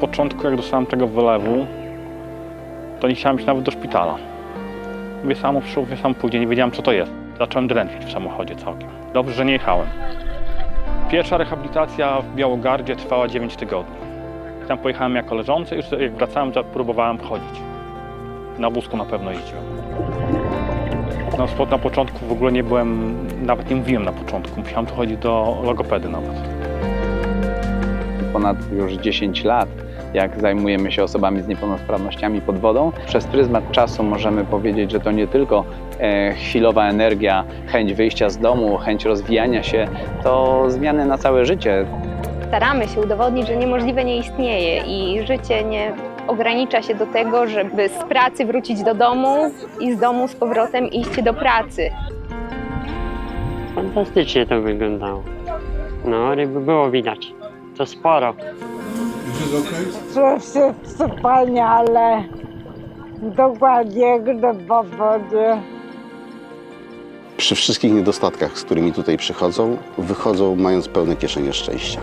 początku, jak dostałem tego wylewu, to nie chciałem iść nawet do szpitala. Mówię sam przyszło, mówię sam pójdzie, nie wiedziałem co to jest. Zacząłem drętwić w samochodzie całkiem. Dobrze, że nie jechałem. Pierwsza rehabilitacja w Białogardzie trwała 9 tygodni. Tam pojechałem jako leżący, już jak wracałem, próbowałem wchodzić. Na wózku na pewno jeździłem. Na, na początku w ogóle nie byłem, nawet nie mówiłem na początku. Musiałem tu chodzić do logopedy nawet. Ponad już 10 lat, jak zajmujemy się osobami z niepełnosprawnościami pod wodą. Przez pryzmat czasu możemy powiedzieć, że to nie tylko e, chwilowa energia, chęć wyjścia z domu, chęć rozwijania się, to zmiany na całe życie. Staramy się udowodnić, że niemożliwe nie istnieje i życie nie ogranicza się do tego, żeby z pracy wrócić do domu i z domu z powrotem iść do pracy. Fantastycznie to wyglądało. No, ryby było widać. To sporo. Wszyscy wspaniale. Dokładnie jak na powodzie. Przy wszystkich niedostatkach, z którymi tutaj przychodzą, wychodzą mając pełne kieszenie szczęścia.